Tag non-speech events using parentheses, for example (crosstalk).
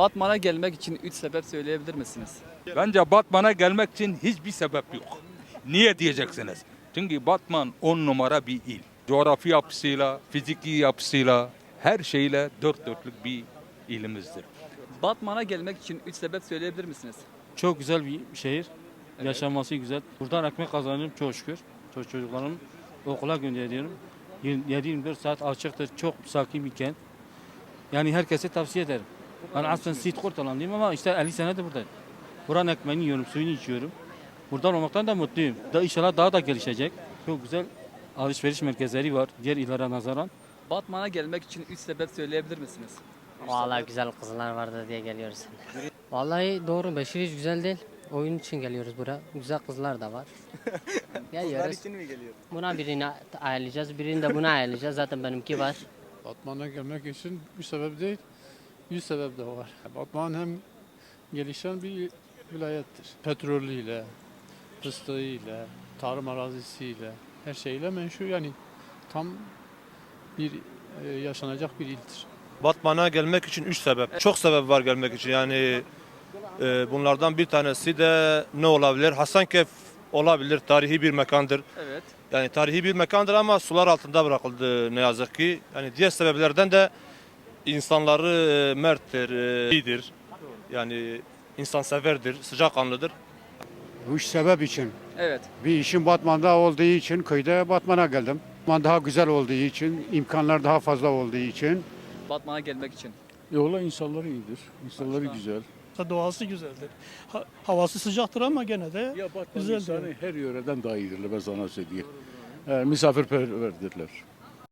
Batman'a gelmek için 3 sebep söyleyebilir misiniz? Bence Batman'a gelmek için hiçbir sebep yok. Niye diyeceksiniz? Çünkü Batman 10 numara bir il. Coğrafi yapısıyla, fiziki yapısıyla, her şeyle dört dörtlük bir ilimizdir. Batman'a gelmek için 3 sebep söyleyebilir misiniz? Çok güzel bir şehir. Yaşanması güzel. Buradan ekmek kazanıyorum çok şükür. Çok çocuklarım okula gönderiyorum. 7-24 saat açıktır. Çok sakin bir kent. Yani herkese tavsiye ederim. Ben aslında Siirt Kurtalanlıyım ama işte 50 senedir buradayım. Buranın ekmeğini yiyorum, suyunu içiyorum. Buradan olmaktan da mutluyum. Da inşallah daha da gelişecek. Çok güzel alışveriş merkezleri var diğer illere nazaran. Batman'a gelmek için 3 sebep söyleyebilir misiniz? Vallahi güzel kızlar vardı diye geliyoruz. Vallahi doğru Beşir hiç güzel değil. Oyun için geliyoruz buraya. Güzel kızlar da var. (laughs) Geliyoruz. mi geliyor? Buna birini ayarlayacağız, birini de buna ayarlayacağız. Zaten benimki var. Batman'a gelmek için bir sebep değil, yüz sebep de var. Batman hem gelişen bir vilayettir. Petrolüyle, fıstığıyla, tarım arazisiyle, her şeyle menşur yani tam bir e, yaşanacak bir ildir. Batman'a gelmek için üç sebep. Çok sebep var gelmek için. Yani e, bunlardan bir tanesi de ne olabilir? Hasankeyf olabilir. Tarihi bir mekandır. Evet. Yani tarihi bir mekandır ama sular altında bırakıldı ne yazık ki. Yani diğer sebeplerden de insanları e, merttir, e, iyidir. Yani insanseverdir, sıcakkanlıdır. Bu iş sebep için. Evet. Bir işim Batman'da olduğu için köyde Batman'a geldim. Batman daha güzel olduğu için, imkanlar daha fazla olduğu için Batman'a gelmek için. Yola insanları iyidir. İnsanları Başka? güzel. Doğası güzeldir. Ha- havası sıcaktır ama gene de Ya Batman Güzel insanı diyor. her yöreden daha iyidirler ben sana söyleyeyim. Yani misafirperverdirler.